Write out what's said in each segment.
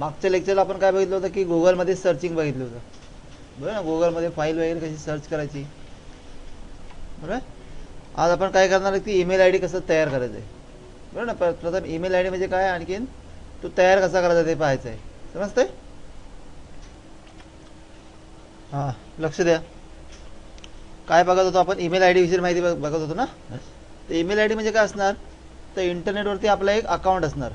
मागच्या लेक्चरला आपण काय बघितलं होतं की गुगलमध्ये सर्चिंग बघितलं होतं. बरं ना? गुगलमध्ये फाईल वगैरे कशी सर्च करायची? बरोबर? आज आपण काय करणार आहे की ईमेल आय डी कसं तयार करायचं आहे? बरोबर ना? प्र- प्रथम ईमेल आय डी म्हणजे काय? आणखीन तो तयार कसा करायचा ते पाहायचं आहे. समजतंय? हां लक्ष द्या. काय बघत होतो आपण? ईमेल आय डीविषयी माहिती बघ- बघत होतो ना? तर ईमेल आय डी म्हणजे काय असणार? तर इंटरनेटवरती आपलं एक अकाउंट असणार.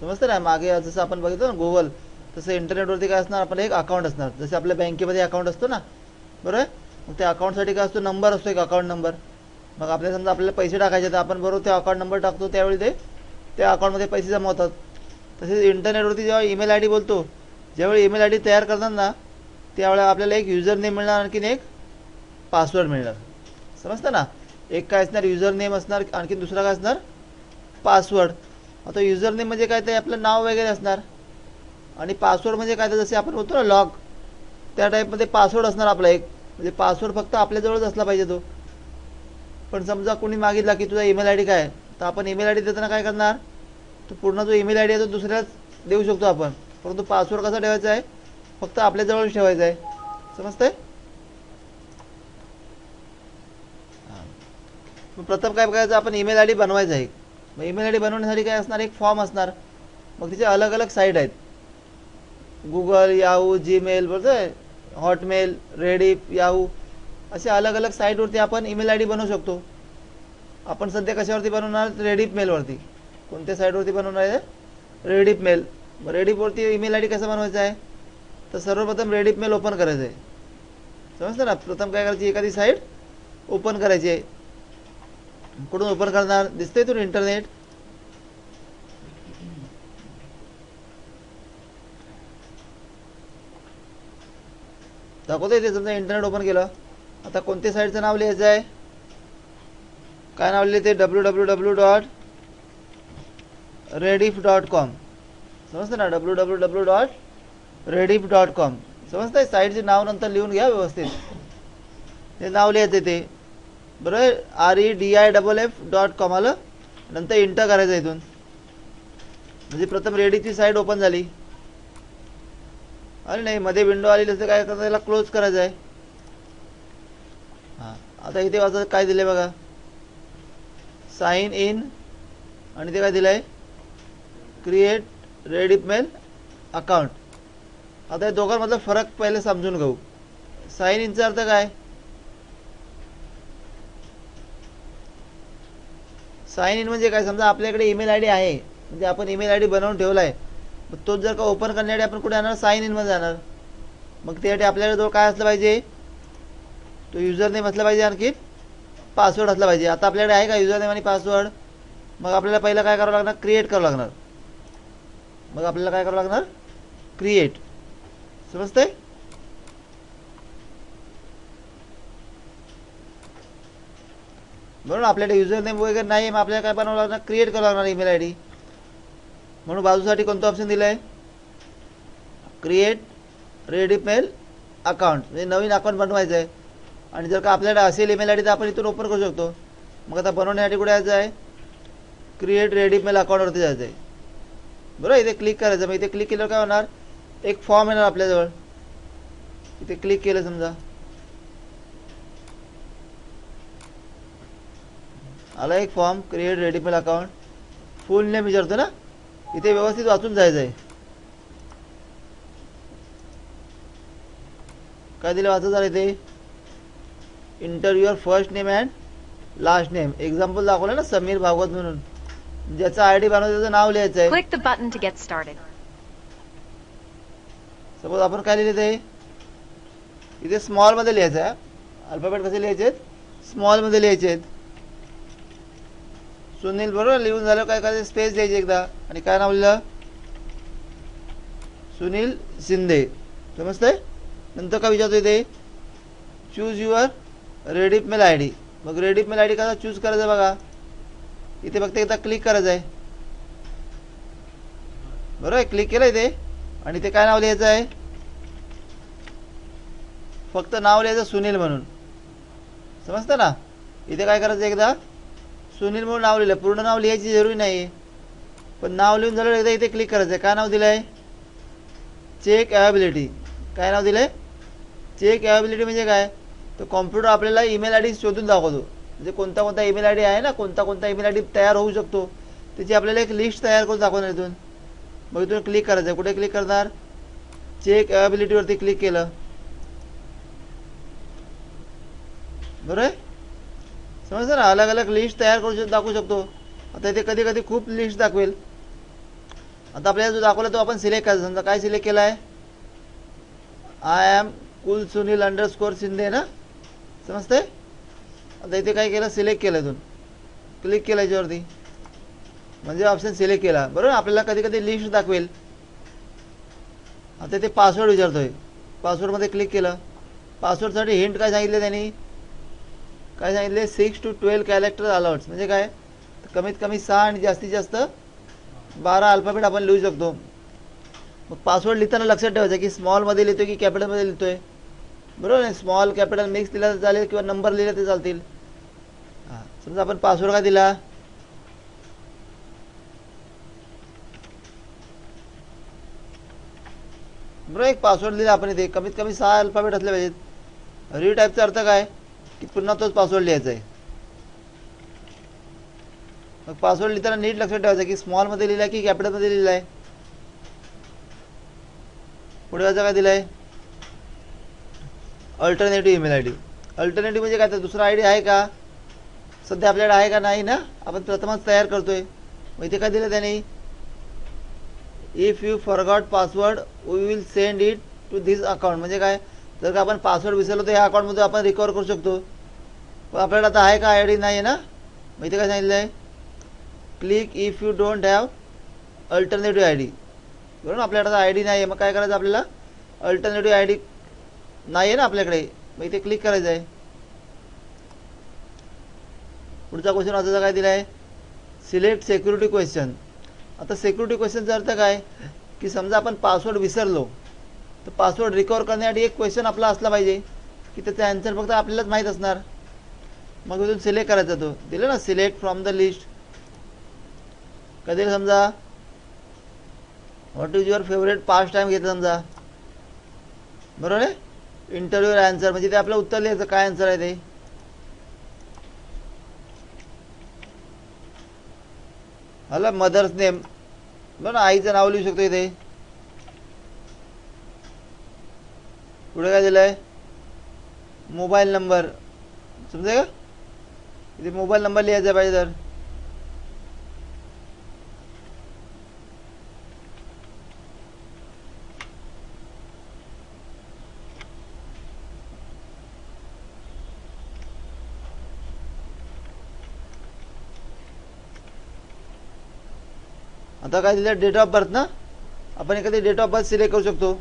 समजतं ना? मागे जसं आपण बघितलं ना गुगल तसं इंटरनेटवरती काय असणार? आपलं एक अकाउंट असणार. जसे आपल्या बँकेमध्ये अकाउंट असतो ना? बरोबर आहे? मग त्या अकाउंटसाठी काय असतो? नंबर असतो एक अकाउंट नंबर मग आपल्याला समजा आपल्याला पैसे टाकायचे तर आपण बरोबर त्या अकाउंट नंबर टाकतो त्यावेळी ते त्या अकाउंटमध्ये पैसे जमा होतात. तसेच इंटरनेटवरती जेव्हा ईमेल आय डी बोलतो ज्यावेळी ईमेल आय डी तयार करतात ना त्यावेळेला आपल्याला एक युजर नेम मिळणार आणखीन एक पासवर्ड मिळणार. समजतं ना? एक काय असणार? युजर नेम असणार आणखीन दुसरा काय असणार? पासवर्ड आता युजर नेम म्हणजे काय ते आपलं नाव वगैरे असणार. आणि पासवर्ड म्हणजे काय तर जसे आपण बोलतो ना लॉग त्या टाईपमध्ये पासवर्ड असणार आपला एक. म्हणजे पासवर्ड फक्त आपल्याजवळच असला पाहिजे तो. पण समजा कोणी मागितला की तुझा ईमेल आय डी काय? तर आपण ईमेल आय डी देताना काय करणार? तो पूर्ण जो ईमेल आय डी आहे तो दुसऱ्याच देऊ शकतो आपण. परंतु पासवर्ड कसा ठेवायचा आहे? फक्त आपल्याजवळच ठेवायचा आहे. समजतंय? मग प्रथम काय करायचं आपण ईमेल आय डी बनवायचा आहे. मग ईमेल आय डी बनवण्यासाठी काय असणार? एक फॉर्म असणार. मग तिचे अलग अलग साईट आहेत. गुगल याहू जीमेल बरोबर आहे? हॉटमेल रेडिप याहू असे अलग अलग साईटवरती आपण ईमेल आय डी बनवू शकतो. आपण सध्या कशावरती बनवणार? रेडिप मेलवरती कोणत्या साईटवरती बनवणार आहे? रेडिप मेल मग रेडिपवरती ईमेल आय डी कसा बनवायचा आहे? तर सर्वप्रथम रेडिप मेल ओपन करायचं आहे. समजतं ना? प्रथम काय करायची? एखादी साईट ओपन करायची आहे. कुठून ओपन करणार. दिसतंय तुला इंटरनेट दाखवतोय ते समजा इंटरनेट ओपन केलं. आता कोणत्या साईडचं नाव लिहायचं आहे? काय नाव लिहिले ते? W W W dot Rediff dot com समजतं ना? W W W dot Rediff dot com समजतंय साईडचे नाव नंतर लिहून घ्या व्यवस्थित. ते नाव लिहायचं ते. बरोबर R E D I double F dot com आलं. नंतर इंटर करायचं इथून. म्हणजे प्रथम रेडीची साईट ओपन झाली. अरे नाही मध्ये विंडो आली तसं काय करायचं त्याला क्लोज करायचं आहे. हां आता इथे वाजत काय दिलं बघा. साईन इन आणि ते काय दिलं आहे क्रिएट रेडीमेल मेल अकाउंट आता या दोघांमधला फरक पहिले समजून घेऊ. साईन इनचा अर्थ काय? साइन इन म्हणजे काय? समजा आपल्याकडे ईमेल आय डी आहे. म्हणजे आपण ईमेल आय डी बनवून ठेवला आहे मग तोच जर का ओपन करण्यासाठी आपण कुठे जाणार? साइन इनमध्ये जाणार. मग त्यासाठी आपल्याकडे जवळ काय असलं पाहिजे? तो युजर नेम असला पाहिजे आणखी. पासवर्ड असला पाहिजे. आता आपल्याकडे आहे का युजर नेम आणि पासवर्ड मग आपल्याला पहिलं काय करावं लागणार? क्रिएट करावं लागणार. मग आपल्याला काय करावं लागणार? क्रिएट समजतंय? बरोबर आपल्याकडे युजर नेम वगैरे नाही मग आपल्याला काय बनवावं लागणार? क्रिएट करावं लागणार ईमेल आय डी म्हणून बाजूसाठी कोणतं ऑप्शन दिलं आहे क्रिएट रेडीमेल अकाउंट म्हणजे नवीन अकाउंट बनवायचं आहे आणि जर का आपल्याकडे असेल ईमेल आय डी तर आपण इथून ओपन करू शकतो. मग आता बनवण्यासाठी कुठे यायचं आहे? क्रिएट रेडीमेल अकाउंटवरती जायचं आहे. बरोबर? इथे क्लिक करायचं. मग इथे क्लिक केल्यावर काय होणार? एक फॉर्म येणार आपल्याजवळ. इथे क्लिक केलं समजा. आला एक form create Rediffmail account full name विचारतो ना? इथे व्यवस्थित वाचून जायचं आहे. काय दिलं वाचत झालं इथे? Enter your first name and last name example दाखवलं ना समीर भागवत म्हणून. ज्याचं आय डी बनवतं त्याचं नाव लिहायचं आहे. सपोज आपण काय लिहिले ते? इथे स्मॉलमध्ये लिहायचं आहे. अल्फाबेट कसे लिहायचे आहेत स्मॉलमध्ये लिहायचे आहेत सुनील बरोबर? लिहून झालं काय करायचं? स्पेस द्यायची एकदा. आणि काय नाव लिहिलं? सुनील शिंदे. समजतंय? नंतर काय विचारतो इथे choose your Rediff mail I D मग रेडिप मेल आय डी कसा चूज करायचा बघा? इथे फक्त एकदा क्लिक करायचं आहे. बरोबर? आहे क्लिक केलं इथे आणि ते काय नाव लिहायचं आहे? फक्त नाव लिहायचं सुनील म्हणून. समजतं ना? इथे काय करायचं एकदा? सुनील म्हणून नाव लिहिलं पूर्ण नाव लिहायची जरुरी नाही पण नाव लिहून झालं एकदा इथे क्लिक करायचं आहे काय नाव दिलं आहे चेक अवेबिलिटी काय नाव दिलं आहे चेक अवेबिलिटी म्हणजे काय? तर कॉम्प्युटर आपल्याला ईमेल आय डी शोधून दाखवतो. म्हणजे कोणता कोणता ईमेल आय डी आहे ना कोणता कोणता ईमेल आय डी तयार होऊ शकतो. त्याची आपल्याला एक लिस्ट तयार करून दाखवणार इथून. मग इथून क्लिक करायचं आहे कुठे क्लिक करणार? चेक अवेबिलिटीवरती क्लिक केलं. बरोबर आहे ना अलग अलग लिस्ट तयार करू शक दाखवू शकतो. आता इथे कधी कधी खूप लिस्ट दाखवेल. आता आपल्याला जो दाखवला तो आपण सिलेक्ट करायचा समजा काय सिलेक्ट केला आहे I M cool Sunil underscore Shinde ना? समजते आता इथे काय केलं? सिलेक्ट केलं इथून. क्लिक केलं याच्यावरती. म्हणजे ऑप्शन सिलेक्ट केला. बरोबर? आपल्याला कधी कधी लिस्ट दाखवेल. आता ते पासवर्ड विचारतोय. पासवर्डमध्ये क्लिक केलं. पासवर्डसाठी हिंट काय सांगितलं त्यांनी? काय सांगितले? Six to twelve character alerts म्हणजे काय? कमीत कमी सहा आणि जास्तीत जास्त बारा अल्फाबेट आपण लिहू शकतो. मग पासवर्ड लिहिताना लक्षात ठेवायचं की स्मॉलमध्ये लिहितोय की कॅपिटलमध्ये लिहितोय. बरोबर आहे? स्मॉल कॅपिटल मिक्स दिला तर चालेल किंवा नंबर लिहिले तर चालतील. हां समजा आपण पासवर्ड काय दिला? बरोबर एक पासवर्ड दिला आपण इथे. कमीत कमी सहा अल्फाबेट असले पाहिजेत. रिटाईपचा अर्थ काय? की पुन्हा तोच पासवर्ड लिहायचा आहे मग पासवर्ड लिहिताना नीट लक्षात ठेवायचं की स्मॉलमध्ये लिहिला की कॅपिटलमध्ये लिहिला आहे पुढे वाचा काय दिलाय? Alternative email I D alternative म्हणजे काय? तर दुसरा आय डी आहे का? सध्या आपल्याकडे आहे का नाही ना? आपण प्रथमच तयार करतोय. मग इथे काय दिलं त्याने? If you forgot password we will send it to this account म्हणजे काय? जर का आपण पासवर्ड विसरलो तर ह्या अकाउंटमध्ये आपण रिकवर करू शकतो. पण आपल्याला आता आहे का आय डी नाही आहे ना? मग इथे काय सांगितलं आहे click if you don't have alternative I D बरोबर? ना आपल्याकडे आय डी नाही आहे. मग काय करायचं आपल्याला? अल्टरनेटिव्ह आय डी नाही आहे ना आपल्याकडे. मग इथे क्लिक करायचं आहे. पुढचा क्वेश्चन असा काय दिला आहे सिलेक्ट सेक्युरिटी क्वेश्चन आता सेक्युरिटी क्वेश्चनचा अर्थ काय? की समजा आपण पासवर्ड विसरलो तर पासवर्ड रिकवर करण्यासाठी एक क्वेश्चन आपला असला पाहिजे की त्याचा अन्सर फक्त आपल्यालाच माहीत असणार. मग इथून सिलेक्ट करायचा तो. दिलं ना सिलेक्ट फ्रॉम द लिस्ट कधी समजा? What is your favourite pastime घेतला समजा? बरोबर आहे? इंटरव्ह्यूवर आन्सर म्हणजे ते आपलं उत्तर लिहायचं. काय आन्सर आहे ते? हॅलो मदर्स नेम बरं ना आईचं नाव लिहू शकतो इथे. पुढे काय दिलं आहे मोबाईल नंबर समजा का? इथे मोबाईल नंबर लिहायचा पाहिजे तर आता काय दिलं डेट ऑफ़ बर्थ ना? आपण एखादी डेट ऑफ़ बर्थ सिलेक्ट करू शकतो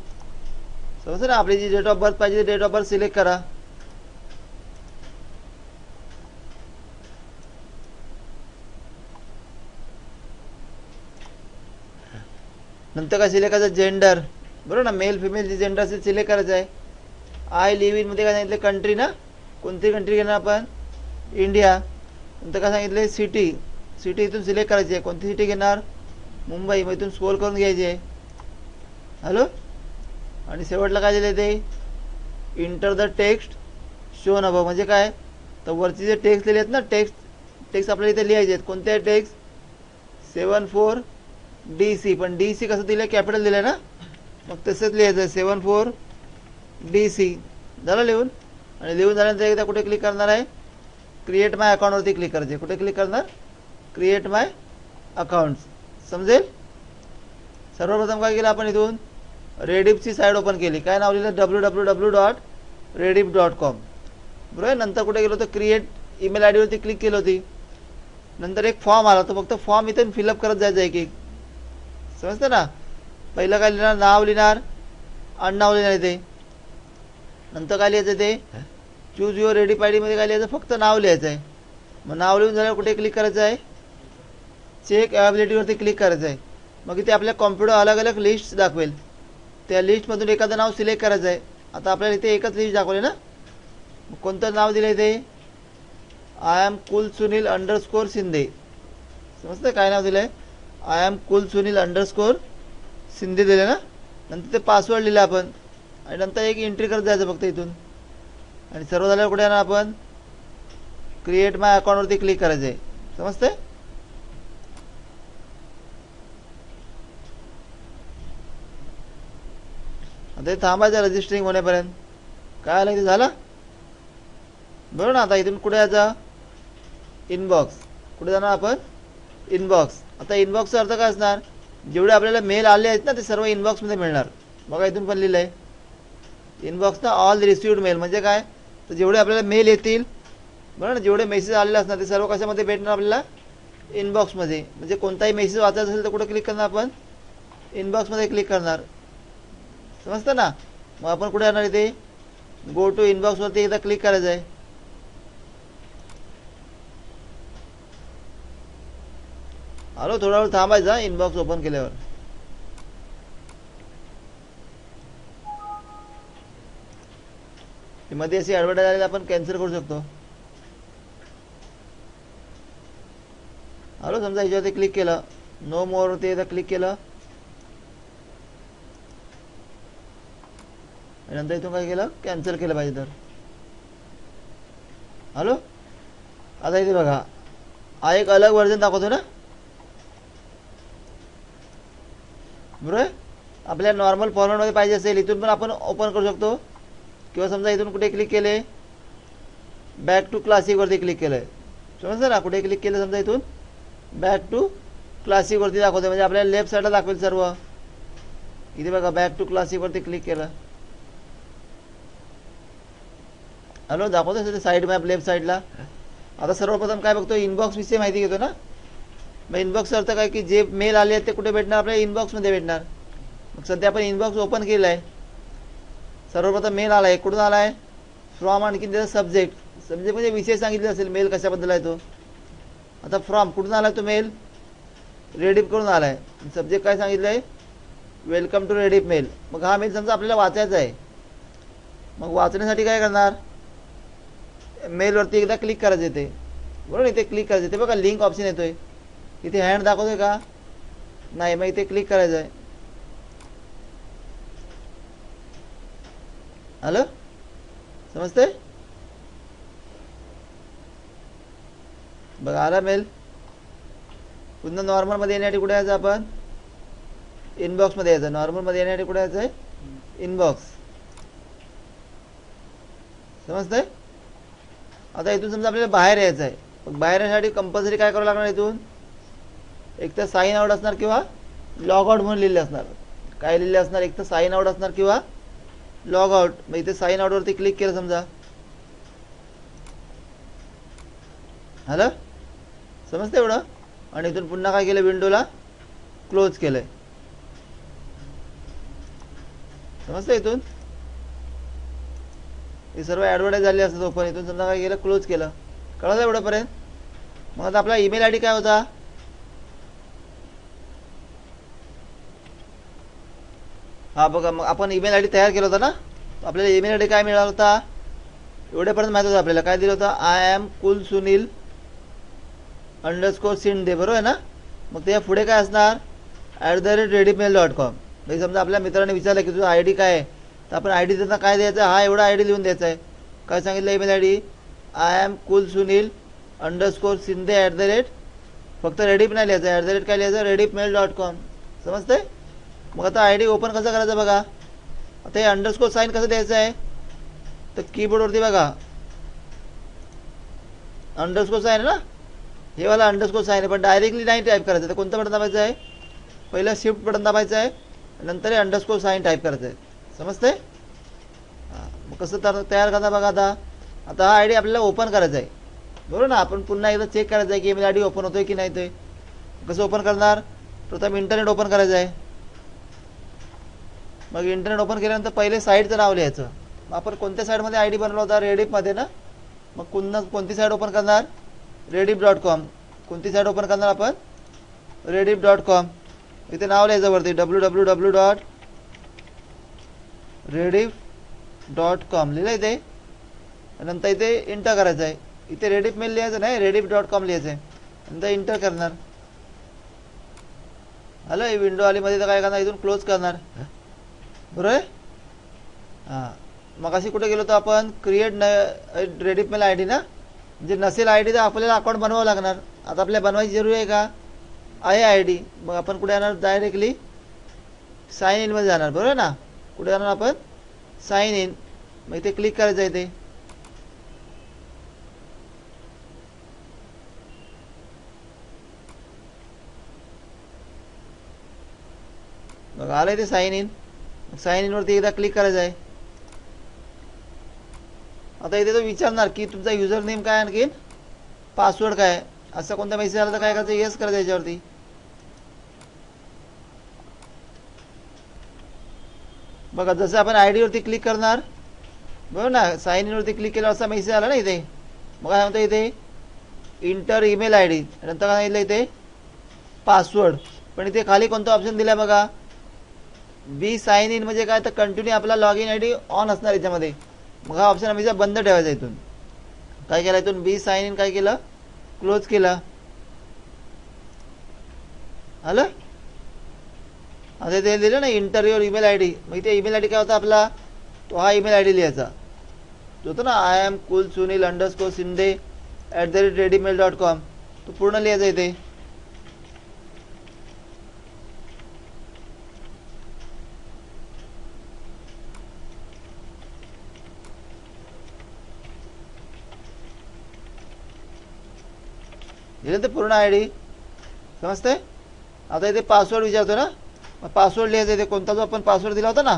समजतं ना आपली जी डेट ऑफ़ बर्थ पाहिजे डेट ऑफ़ बर्थ सिलेक्ट करा। नंतर काय सिलेक्ट करायचं जेंडर बरोबर ना? मेल फिमेल जे जेंडर असेल सिलेक्ट करायचं आहे आय लिव्ह इनमध्ये काय सांगितलं? कंट्री ना? कोणती कंट्री घेणार आपण? इंडिया नंतर काय सांगितले? सिटी सिटी इथून सिलेक्ट करायची आहे. कोणती सिटी घेणार? मुंबई. मग इथून स्कोर करून घ्यायचे आहे. हॅलो आणि शेवटला काय दिलं ते? इंटर द टेक्स्ट शो नभो म्हणजे काय? तर वरचे जे टेक्स्ट लिहिले आहेत ना टेक्स्ट टेक्स्ट आपल्याला इथे लिहायचे आहेत. कोणते text seven four D C पण डी सी कसं दिलं कॅपिटल दिलं ना? मग तसंच लिहायचं आहे सेवन फोर डी सी झालं लिहून? आणि लिहून झाल्यानंतर एकदा कुठे क्लिक करणार आहे? क्रिएट माय अकाउंटवरती क्लिक करायचे कुठे क्लिक करणार? क्रिएट माय अकाउंट समजेल? सर्वप्रथम काय केलं आपण इथून? रेडिपची साईड ओपन केली. काय नाव लिहिलं? W W W dot rediff dot com बरोबर आहे? नंतर कुठे गेलो होतं? क्रिएट ईमेल आय डीवरती क्लिक केली होती. नंतर एक फॉर्म आला. तो फक्त फॉर्म इथून फिलअप करत जायचं एक एक. समजतं ना? पहिलं काय लिहिणार? नाव लिहिणार? आडनाव लिहिणार इथे. नंतर काय लिहायचं ते चूज युअर रेडी पायडीमध्ये काय लिहायचं? फक्त नाव लिहायचं आहे. मग नाव लिहून झाल्यावर कुठे क्लिक करायचं आहे? चेक अवेबिलिटीवरती क्लिक करायचं आहे. मग इथे आपल्या कॉम्प्युटर अलग अलग लिस्ट दाखवेल. त्या लिस्टमधून एखादं नाव सिलेक्ट करायचं आहे. आता आपल्याला इथे एकच लिस्ट दाखवली ना? कोणतं नाव दिलं इथे? I M cool Sunil underscore Shinde समजतं? काय नाव दिलं आहे I M cool Sunil underscore Shinde दिले ना? नंतर ते पासवर्ड लिहिलं आपण. आणि नंतर एक एंट्री करत जायचं फक्त इथून. आणि सर्व झाल्यावर कुठे ना आपण? क्रिएट माय अकाउंटवरती क्लिक करायचं आहे समजते आता थांबायचं रजिस्टरिंग होण्यापर्यंत. काय आलं ते झालं? बरोबर ना आता इथून कुठे यायचं? इनबॉक्स कुठे जाणार आपण? इनबॉक्स आता इनबॉक्सचा अर्थ काय असणार? जेवढे आपल्याला मेल आले आहेत ना ते सर्व इनबॉक्समध्ये मिळणार. बघा इथून पण लिहिलं आहे इनबॉक्स ना ऑल रिसिव्ड मेल म्हणजे काय? तर जेवढे आपल्याला मेल येतील बरं ना? जेवढे मेसेज आलेले असणार ते सर्व कशामध्ये भेटणार आपल्याला? इनबॉक्समध्ये म्हणजे कोणताही मेसेज वाचायचा असेल तर कुठं क्लिक करणार आपण? इनबॉक्समध्ये क्लिक करणार. समजतं ना? मग आपण कुठे येणार इथे? गो टू इनबॉक्सवरती एकदा क्लिक करायचं आहे आलो थोडा वेळ थांबायचा इनबॉक्स ओपन केल्यावर. मध्ये अशी ॲडव्हर्टाईज आलेली आपण कॅन्सल करू शकतो. आलो समजा ह्याच्यावरती क्लिक केलं. नो मोरवरती एकदा क्लिक केलं. नंतर इथून काय केलं? कॅन्सल केलं पाहिजे तर. हॅलो आता इथे बघा. हा एक अलग व्हर्जन दाखवतो ना? बरोबर आपल्या नॉर्मल फॉर्मॅटमध्ये पाहिजे असेल इथून पण आपण ओपन करू शकतो. किंवा समजा इथून कुठे क्लिक केले बॅक टू क्लासिकवरती क्लिक केलं आहे समजतं ना? कुठे क्लिक केलं समजा इथून? बॅक टू क्लासिकवरती दाखवते म्हणजे आपल्याला लेफ्ट साईडला दाखवेल सर्व. इथे बघा बॅक टू क्लासिकवरती क्लिक केलं. हॅलो दाखवतो साईड मॅप लेफ्ट साईडला आता सर्वप्रथम काय बघतो इनबॉक्स विषयी माहिती घेतो ना? मग इनबॉक्स अर्थ काय की जे मेल आले आहेत ते कुठे भेटणार? आपल्या इनबॉक्समध्ये भेटणार. मग सध्या आपण इनबॉक्स ओपन केलं आहे सर्वप्रथम मेल आला आहे कुठून आला आहे फ्रॉम आणखी त्याचा सब्जेक्ट सब्जेक्ट म्हणजे विषय सांगितले असेल मेल कशाबद्दल आहे तो? आता फ्रॉम कुठून आला आहे तो मेल रेडिप करून आला आहे सब्जेक्ट काय सांगितलं आहे वेलकम टू रेडिप मेल मग हा मेल समजा आपल्याला वाचायचा आहे. मग वाचण्यासाठी काय करणार? मेलवरती एकदा क्लिक करायचं येते बरोबर इथे क्लिक करायचं येते बघा लिंक ऑप्शन येतोय. इथे हँड दाखवतोय का? नाही मग इथे क्लिक करायचं आहे आलं समजते बघा आला मेल पुन्हा नॉर्मलमध्ये येण्यासाठी कुठे यायचं आपण? इनबॉक्समध्ये यायचं. नॉर्मलमध्ये येण्यासाठी कुठे यायचं आहे इनबॉक्स समजतंय? आता इथून समजा आपल्याला बाहेर यायचं आहे बाहेर येण्यासाठी कंपल्सरी काय करावं लागणार इथून? एक तर साईन आउट असणार किंवा लॉग आउट म्हणून लिहिले असणार. काय लिहिले असणार? एक तर साईन आउट असणार किंवा लॉग आउट मग इथे साईन आउटवरती क्लिक केलं समजा. हॅलो समजतं एवढं? आणि इथून पुन्हा काय केलं विंडोला क्लोज केलंय. समजतं इथून? हे सर्व ॲडव्हर्टाईज झाली असतात ओपन इथून समजा काय केलं? क्लोज केलं. कळलं एवढंपर्यंत? मग आता आपला ईमेल आय डी काय होता? हा बघा मग आपण ईमेल आय डी तयार केला होता ना? आपल्याला ईमेल आय डी काय मिळाला होता? एवढ्यापर्यंत माहिती होतं आपल्याला. काय दिलं होतं? I M cool Sunil underscore Shinde बरोबर आहे ना? मग त्या पुढे काय असणार? At the rate rediffmail dot com म्हणजे समजा आपल्या मित्राने विचारलं की तुझा आय डी काय आहे? तर आपण आय डी देताना काय द्यायचा? हा एवढा आय डी लिहून द्यायचा आहे. काय सांगितलं email I D I M cool Sunil underscore Shinde at the rate फक्त रेडीप नाही लिहायचं ॲट द रेट काय लिहायचं? रेडीप मेल डॉट कॉम समजतंय? मग आता आय डी ओपन कसं करायचं बघा? आता हे अंडरस्कोर साईन कसं द्यायचं आहे? तर कीबोर्डवरती बघा. अंडरस्कोर साईन आहे ना? हे वाला अंडरस्कोर साईन आहे पण डायरेक्टली नाही टाईप करायचं. तर कोणतं बटन दाबायचं आहे? पहिलं शिफ्ट बटन दाबायचं आहे नंतर हे अंडरस्कोर साईन टाईप करायचं आहे. समजते हां मग कसं तर तयार करता बघा आता. आता हा आय डी आपल्याला ओपन करायचा आहे. बरोबर ना? आपण पुन्हा एकदा चेक करायचं आहे की ईमेल आय डी ओपन होतोय की नाही ते. कसं ओपन करणार? प्रथम इंटरनेट ओपन करायचं आहे. मग इंटरनेट ओपन केल्यानंतर पहिले साईडचं नाव लिहायचं. मग आपण कोणत्या साईडमध्ये आय डी बनवला होता? रेडिपमध्ये ना? मग पुन्हा कोणती साईड ओपन करणार? रेडिप डॉट कॉम कोणती साईड ओपन करणार आपण? रेडिप डॉट कॉम इथे नाव लिहायचं वरती. W W W dot rediff dot com लिहिलं इथे नंतर इथे इंटर करायचं आहे इथे रेडिफ मेल लिहायचं नाही रेडिफ डॉट कॉम लिहायचं आहे नंतर इंटर करणार. हॅलो ही विंडो आली मध्ये तर काय करणार? इथून क्लोज करणार. बरोबर आहे? हां. मग अशी कुठे गेलो होतो आपण? क्रिएट न रेडीमेल आय डी ना? जे नसेल आय डी तर आपल्याला अकाउंट बनवावं लागणार. आता आपल्याला बनवायची जरुरी आहे का? आहे आय डी मग आपण कुठे येणार डायरेक्टली साईन इनमध्ये जाणार. बरोबर आहे ना? कुठे जाणार आपण? साईन इन मग इथे क्लिक करायचं आहे ते मग आलं ते साईन इन साईन इनवरती एकदा क्लिक करायचं आहे. आता इथे तो विचारणार की तुमचा युजर नेम काय आणखीन? पासवर्ड काय असा कोणता मेसेज आला तर काय करायचं? येस करायचं याच्यावरती. बघा जसं आपण आय डीवरती क्लिक करणार बरोबर ना? साईन इनवरती क्लिक केल्यावर असा मेसेज आला ना इथे? मग काय म्हणतो इथे? इंटर ईमेल आय डी नंतर काय सांगितलं इथे? पासवर्ड पण इथे खाली कोणता ऑप्शन दिला बघा? बी साईन इन म्हणजे काय? तर कंटिन्यू आपला log in I D on असणार याच्यामध्ये. मग हा ऑप्शन आम्ही बंद ठेवायचा इथून. काय केलं इथून? बी साईन इन काय केलं? क्लोज केलं. आलं? आता ते दिलं ना इंटरव्ह्यूर ईमेल आय डी मग इथे ईमेल आय डी काय होता आपला? तो हा ईमेल आय डी लिहायचा. जो होतो ना I M cool Sunil underscore Shinde at the rate rediffmail dot com तो पूर्ण लिहायचा इथे. लिहिलं ते पूर्ण आय डी समजते आता इथे पासवर्ड विचारतो ना. मग पासवर्ड लिहायचा इथे कोणता जो आपण पासवर्ड दिला होता ना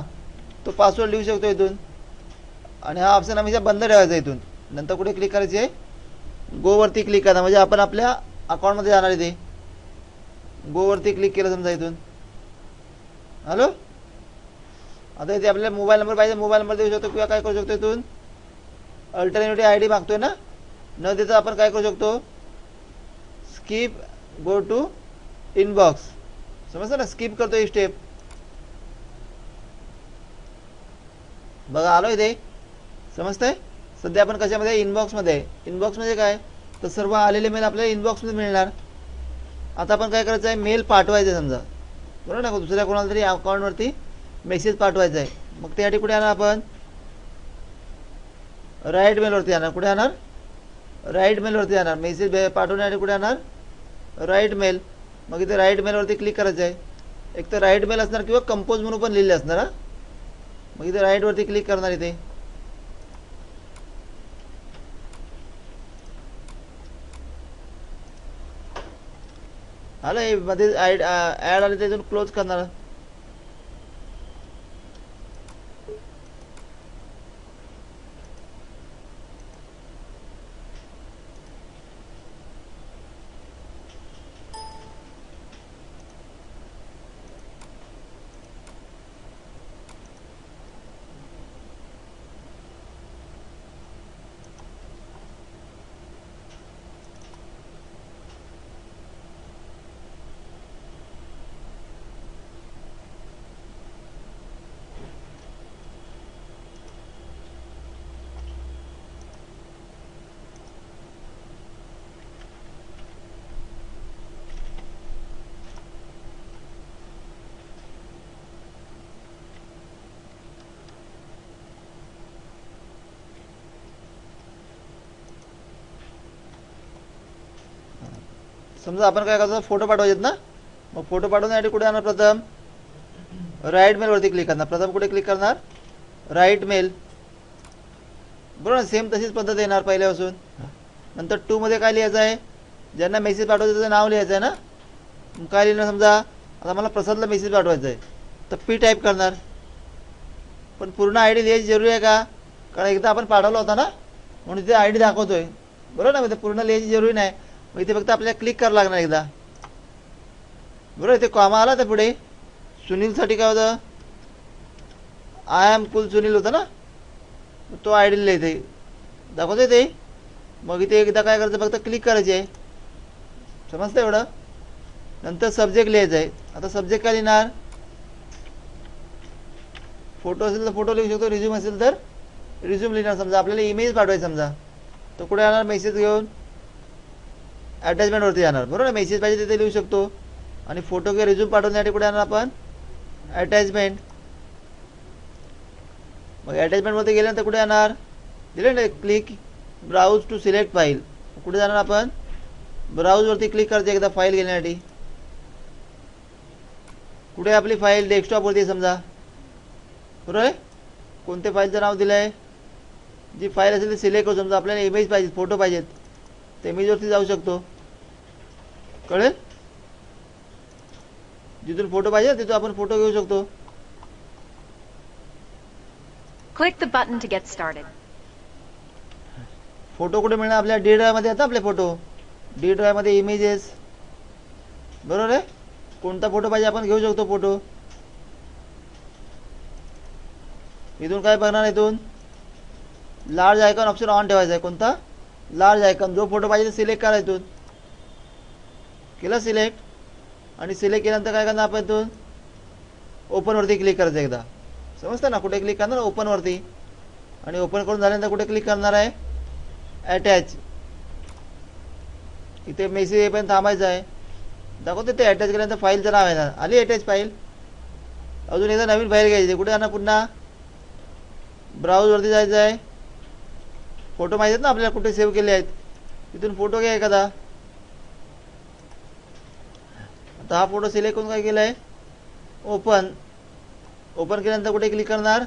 तो पासवर्ड लिहू शकतो इथून. आणि हा ऑप्शन आम्ही बंद ठेवायचा इथून. नंतर कुठे क्लिक करायचे आहे? गोवरती क्लिक करा. म्हणजे आपण आपल्या अकाउंटमध्ये जाणार इथे गोवरती क्लिक केलं समजा इथून. हॅलो आता इथे आपल्याला मोबाईल नंबर पाहिजे मोबाईल नंबर देऊ शकतो किंवा काय करू शकतो इथून? अल्टरनेटिव्ह आय डी मागतोय ना? न देता आपण काय करू शकतो? स्किप गो टू इनबॉक्स समजलं ना? स्किप करतो ही स्टेप बघा आलो इथे समजतंय? सध्या आपण कशामध्ये इनबॉक्समध्ये इनबॉक्समध्ये इनबॉक्स म्हणजे काय? तर सर्व आलेले मेल आपल्याला इनबॉक्समध्ये मिळणार. आता आपण काय करायचं आहे? मेल पाठवायचं आहे समजा. बरोबर ना? दुसऱ्या कोणाला तरी अकाउंटवरती मेसेज पाठवायचा आहे. मग त्यासाठी कुठे येणार आपण. राईट मेलवरती येणार कुठे येणार राईट मेलवरती येणार मेसेज पाठवण्यासाठी कुठे येणार राईट मेल मग इथे राईट मेलवरती क्लिक करायचं आहे. एक तर राईट मेल असणार किंवा कंपोज म्हणून पण लिहिले असणार हा. मग इथे राईटवरती क्लिक करणार इथे. आलं हे मध्ये ॲड ॲड आले त्यातून क्लोज करणार. समजा आपण काय करतो फोटो पाठवायचे ना? मग फोटो पाठवण्यासाठी कुठे जाणार प्रथम? राईट मेलवरती क्लिक करणार. प्रथम कुठे क्लिक करणार? राईट मेल बरोबर सेम तशीच पद्धत येणार पहिल्यापासून. नंतर टूमध्ये काय लिहायचं आहे? ज्यांना मेसेज पाठवायचं त्याचं नाव लिहायचं आहे ना? मग काय लिहिणार समजा? आता मला प्रसादला मेसेज पाठवायचा आहे. तर पी टाईप करणार. पण पूर्ण आय डी लिहायची जरुरी आहे का? कारण एकदा आपण पाठवला होता ना? म्हणून तिथे आय डी दाखवतोय. बरोबर ना? ते पूर्ण लिहायची जरुरी नाही. मग इथे फक्त आपल्याला क्लिक करावं लागणार एकदा. बरोबर इथे कॉमा आला तर पुढे सुनीलसाठी काय होतं? आय एम कुल सुनील होता ना? तो आय डी इथे दाखवतोय ते मग इथे एकदा काय करायचं? फक्त क्लिक करायचे आहे. समजतं एवढं? नंतर सब्जेक्ट लिहायचं आहे. आता सब्जेक्ट काय लिहिणार? फोटो असेल तर फोटो लिहू शकतो. रिझ्यूम असेल तर रिझ्यूम लिहिणार. समजा आपल्याला इमेज पाठवायचं समजा. तर कुठे येणार मेसेज घेऊन. अटॅचमेंटवरती जाणार. बरोबर? मेसेज पाहिजे तिथे लिहू शकतो. आणि फोटो किंवा रिझ्यूम पाठवण्यासाठी कुठे जाणार आपण? अटॅचमेंट मग अटॅचमेंटवरती गेल्यानंतर कुठे येणार दिले ना click browse to select file कुठे जाणार आपण? ब्राउजवरती क्लिक करते एकदा फाईल घेण्यासाठी कुठे आहे आपली फाईल डेस्कटॉपवरती आहे समजा. बरोबर आहे? कोणत्या फाईलचं नाव दिलं आहे जी फाईल असेल ती सिलेक्ट करू. समजा आपल्याला इमेज पाहिजे फोटो पाहिजेत. तर इमेजवरती जाऊ शकतो. कळेल? जिथून फोटो पाहिजे तिथून आपण फोटो घेऊ शकतो. Click the button to get started. Photo कुठे मिळणार? आपल्या डी ड्राईव्हमध्ये आहेत ना आपले फोटो डी ड्राईव्हमध्ये इमेजेस बरोबर आहे? कोणता फोटो पाहिजे आपण घेऊ शकतो फोटो इथून काय बघणार इथून? लार्ज आयकॉन ऑप्शन ऑन ठेवायचा आहे. कोणता? लार्ज आयकॉन जो फोटो पाहिजे तो सिलेक्ट करा इथून. केलं सिलेक्ट आणि सिलेक्ट केल्यानंतर काय करणार आपण इथून? ओपनवरती क्लिक करायचं एकदा. समजतं ना? कुठे क्लिक करणार? ओपनवरती आणि ओपन करून झाल्यानंतर कुठे क्लिक करणार आहे? अटॅच इथे मेसेज येईपर्यंत थांबायचं आहे. दाखवते ते अटॅच केल्यानंतर फाईलचं नाव येणार आली अटॅच फाईल अजून एकदा नवीन फाईल घ्यायची. कुठे जाणार पुन्हा? ब्राउजवरती जायचं आहे. फोटो माहिती आहेत ना आपल्याला कुठे सेव्ह केले आहेत? तिथून फोटो घ्या एखादा. आता हा फोटो सिलेक्ट करून काय केलं आहे ओपन ओपन केल्यानंतर कुठे क्लिक करणार?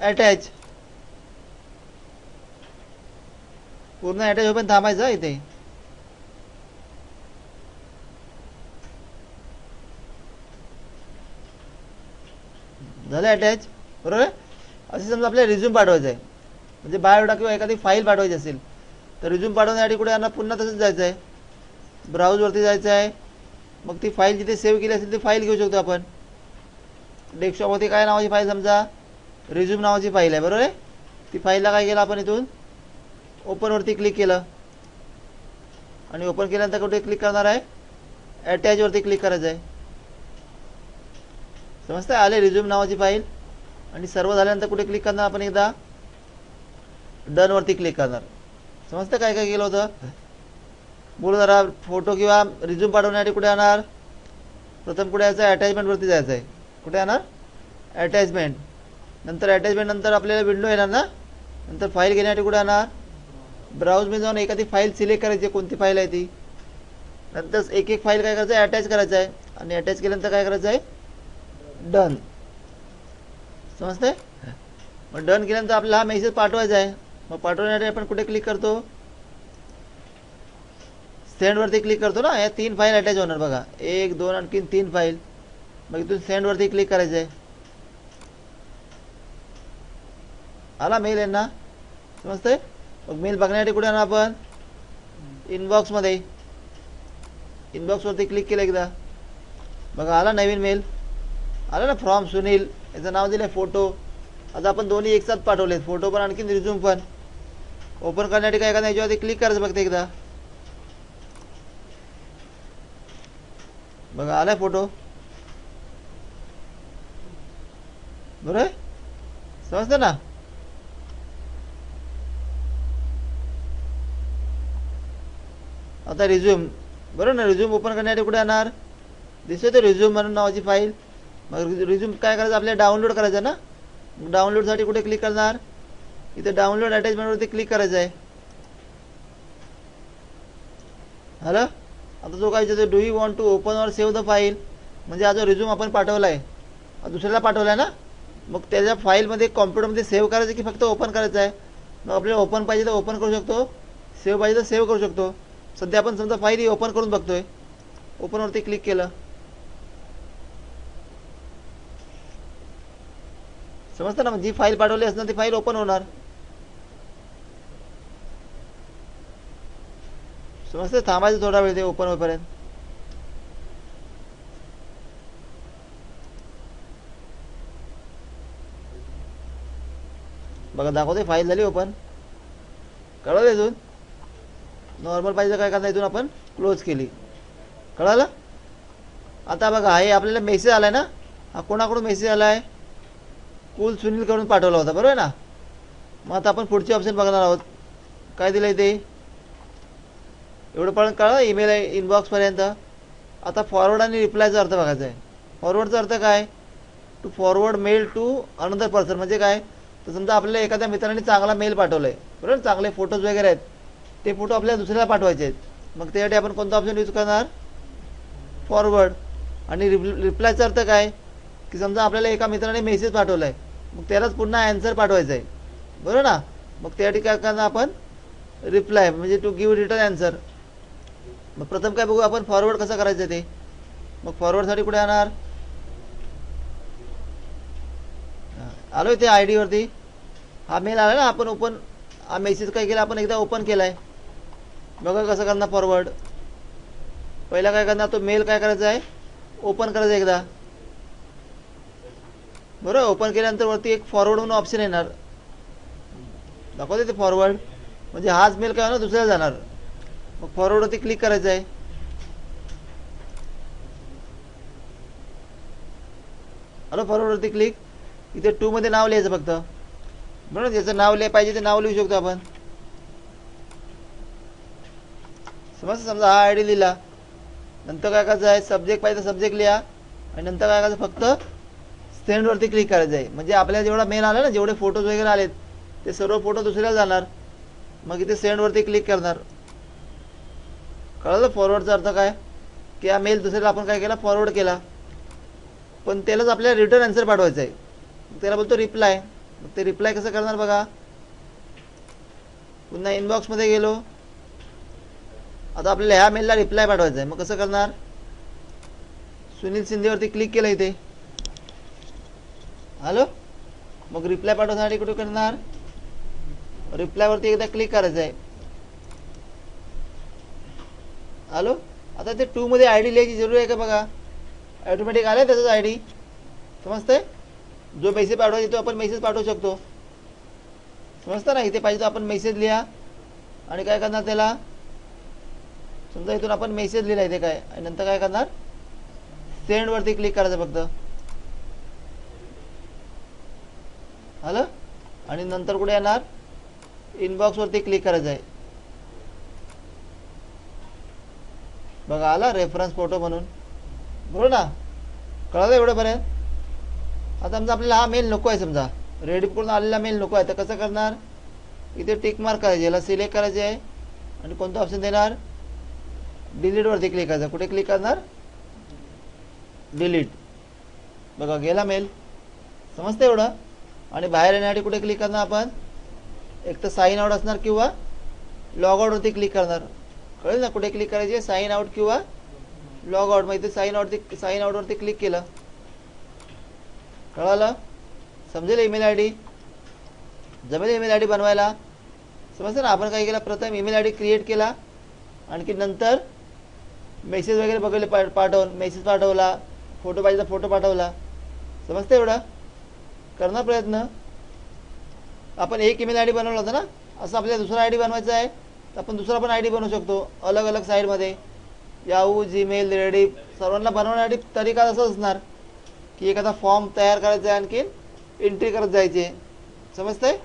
अटॅच पूर्ण अटॅच होईपर्यंत थांबायचं इथे. झालं अटॅच बरोबर असे समजा आपल्याला रिझ्यूम पाठवायचं आहे म्हणजे बायोडा किंवा एखादी फाईल पाठवायची असेल तर रिझ्यूम पाठवण्यासाठी कुठे यांना पुन्हा तसंच जायचं आहे ब्राउजवरती जायचं आहे मग ती फाईल जिथे सेव्ह केली असेल ती फाईल घेऊ शकतो आपण. डेस्कटॉपवरती काय नावाची फाईल समजा? रिझ्यूम नावाची फाईल आहे बरोबर आहे? ती फाईलला काय केलं आपण इथून? ओपनवरती क्लिक केलं. आणि ओपन केल्यानंतर कुठे क्लिक करणार आहे? अटॅचवरती क्लिक करायचं आहे समजतं आले रिझ्यूम नावाची फाईल आणि सर्व झाल्यानंतर कुठे क्लिक करणार आपण एकदा? डनवरती क्लिक करणार. समजतं काय काय केलं होतं? बोलू जरा फोटो किंवा रिझ्यूम पाठवण्यासाठी कुठे येणार प्रथम कुठे यायचं आहे अटॅचमेंटवरती जायचं आहे कुठे येणार? अटॅचमेंट नंतर अटॅचमेंट नंतर आपल्याला विंडो येणार ना? नंतर फाईल घेण्यासाठी कुठे येणार ब्राउजमध्ये जाऊन एखादी फाईल सिलेक्ट करायची आहे. कोणती फाईल आहे ती? नंतर एक एक फाईल काय करायचं आहे अटॅच करायचं आहे आणि अटॅच केल्यानंतर काय करायचं आहे डन समजतंय? मग डन केल्यानंतर आपल्याला हा मेसेज पाठवायचा आहे. मग पाठवण्यासाठी आपण कुठे क्लिक करतो? सेंडवरती क्लिक करतो ना या तीन फाईल अटॅच होणार बघा. एक दोन आणखीन तीन फाईल मग इथून सेंडवरती क्लिक करायचं आहे आला मेल यांना? समजतंय? मग मेल बघण्यासाठी कुठे येणार आपण? इनबॉक्समध्ये इनबॉक्सवरती क्लिक केलं एकदा. बघा आला नवीन मेल आला ना फ्रॉम सुनील याचं नाव दिलं फोटो आता आपण दोन्ही एकसाथ पाठवलेत. फोटो पण आणखीन रिझ्यूम पण. ओपन करण्यासाठी काय एखाद्या याच्यावरती क्लिक करायचं बघते एकदा. बघा आलाय फोटो? बरोबर आहे समजतं ना? आता रिझ्यूम बरोबर ना रिझ्यूम ओपन करण्यासाठी कुठे येणार दिसतोय तो रिझ्यूम म्हणून नावाची फाईल मग रिझ्यूम काय करायचं? आपल्याला डाउनलोड करायचं ना? मग डाउनलोडसाठी कुठे क्लिक करणार? इथे डाउनलोड अटॅचमेंटवरती क्लिक करायचं आहे हॅलो आता जो काय विचारतो do you want to open or save the file म्हणजे हा जो रिझ्यूम आपण पाठवला आहे दुसऱ्याला पाठवला आहे ना मग त्याच्या फाईलमध्ये कॉम्प्युटरमध्ये सेव्ह करायचं की फक्त ओपन करायचं आहे? मग आपल्याला ओपन पाहिजे तर ओपन करू शकतो सेव्ह पाहिजे तर सेव्ह करू शकतो. सध्या आपण समजा फाईल ही ओपन करून बघतोय ओपनवरती क्लिक केलं. समजतं ना? मग जी फाईल पाठवली असणार ती फाईल ओपन होणार. समजते थांबायचं थोडा वेळ ते ओपन होईपर्यंत. बघा दाखवते फाईल झाली ओपन कळलं इथून नॉर्मल पाहिजे काय करता इथून आपण? क्लोज केली. कळालं? आता बघा हे आपल्याला मेसेज आलाय ना? हा कोणाकडून मेसेज आलाय? कुल सुनील करून पाठवला होता बरोबर आहे ना? मग आता आपण पुढचे ऑप्शन बघणार आहोत. काय दिलंय ते? एवढं पण कळलं? ईमेल आहे इनबॉक्सपर्यंत आता फॉरवर्ड आणि रिप्लायचा अर्थ बघायचा आहे. फॉरवर्डचा अर्थ काय? To forward mail to another person म्हणजे काय? तर समजा आपल्याला एखाद्या मित्राने चांगला मेल पाठवलाय. बरोबर? चांगले फोटोज वगैरे आहेत. ते फोटो आपल्याला दुसऱ्याला पाठवायचे आहेत. मग त्यासाठी आपण कोणता ऑप्शन यूज करणार? फॉरवर्ड आणि रिप्लायचा अर्थ काय? की समजा आपल्याला एका मित्राने मेसेज पाठवला आहे मग त्यालाच पुन्हा ॲन्सर पाठवायचा आहे. बरोबर ना? मग त्यासाठी काय करणार आपण? रिप्लाय म्हणजे टू गिव्ह रिटर्न ॲन्सर मग प्रथम काय बघू आपण फॉरवर्ड कसं करायचं ते? मग फॉरवर्डसाठी कुठे येणार आलो ते आय डीवरती हा मेल आला ना आपण ओपन हा मेसेज काय केला? आपण एकदा ओपन केला आहे बघा कसं करणार फॉरवर्ड पहिला काय करणार? तो मेल काय करायचा आहे? ओपन करायचा एकदा. बरोबर ओपन केल्यानंतर वरती एक फॉरवर्ड म्हणून ऑप्शन येणार. दाखवते ते फॉरवर्ड म्हणजे हाच मेल काय होणार? दुसऱ्याला जाणार. मग फॉरवर्डवरती क्लिक करायचं आहे. हॅलो फॉरवर्डवरती क्लिक इथे टू मध्ये नाव लिहायचं फक्त. बरोबर ज्याचं नाव लिहाय पाहिजे ते नाव लिहू शकतो आपण. समज समजा हा आय डी लिहिला. नंतर काय करायचं आहे? सब्जेक्ट पाहिजे सब्जेक्ट लिहा. आणि नंतर काय करायचं? फक्त सेंडवरती क्लिक करायचं आहे. म्हणजे आपल्याला जेवढा मेल आला ना जेवढे फोटोज वगैरे आलेत ते सर्व फोटो दुसऱ्याला जाणार. मग इथे सेंडवरती क्लिक करणार. कळलं फॉरवर्डचा अर्थ काय? की हा मेल दुसऱ्याला आपण काय केला? फॉरवर्ड केला. पण त्यालाच आपल्याला रिटर्न आन्सर पाठवायचा आहे. मग त्याला बोलतो रिप्लाय मग ते रिप्लाय कसं करणार बघा? पुन्हा इनबॉक्समध्ये गेलो. आता आपल्याला ह्या मेलला रिप्लाय पाठवायचा आहे. मग कसं करणार? सुनील शिंदेवरती क्लिक केलं इथे. हॅलो मग रिप्लाय पाठवण्यासाठी कुठे करणार? रिप्लायवरती एकदा क्लिक करायचं आहे. हॅलो आता ते टूमध्ये आय डी लिहायची जरूर आहे का बघा? ऑटोमॅटिक आलं त्याचाच आय डी समजतंय? जो मेसेज पाठवायचा तो आपण मेसेज पाठवू शकतो. समजतं ना? इथे पाहिजे तो आपण मेसेज लिहा. आणि काय करणार त्याला? समजा इथून आपण मेसेज लिहिला इथे काय? आणि नंतर काय करणार? सेंडवरती क्लिक करायचं फक्त. आलं आणि नंतर कुठे येणार? इनबॉक्सवरती क्लिक करायचं आहे. बघा आला रेफरन्स फोटो म्हणून. बरोबर ना. कळलं एवढंपर्यंत आता समजा आपल्याला हा मेल नको आहे समजा. रेडी करून आलेला मेल नको आहे. तर कसं करणार? इथे टिक मार्क करायचे याला सिलेक्ट करायचे आहे. आणि कोणतं ऑप्शन देणार? डिलीटवरती क्लिक करायचं. कुठे क्लिक करणार? डिलीट बघा गेला मेल समजतं एवढं? आणि बाहेर येण्यासाठी कुठे क्लिक करणार आपण? एक तर साईन आउट असणार किंवा लॉग आउटवरती क्लिक करणार. कळेल ना कुठे क्लिक करायचे? साईन आउट किंवा लॉग आउट मग इथे साईन आउट साईन आउटवरती क्लिक केलं. कळालं? समजेल ईमेल आय डी जमेल ईमेल आय डी बनवायला? समजतं ना? आपण काय केलं? प्रथम ईमेल आय डी क्रिएट केला. आणखी नंतर मेसेज वगैरे बघले पा पाठवून. मेसेज पाठवला. फोटो पाहिजे तर फोटो पाठवला. समजतं एवढं? करणार प्रयत्न? आपण एक ईमेल आय डी बनवला होता ना? असं आपल्याला दुसरा आय डी बनवायचा आहे. आपण दुसरा पण आय डी बनवू शकतो अलग अलग साईडमध्ये. याहू जीमेल रेडी सर्वांना बनवण्यासाठी तरीका असं असणार की एखादा फॉर्म तयार करायचा आहे आणखी एंट्री करत जायची. समजतंय?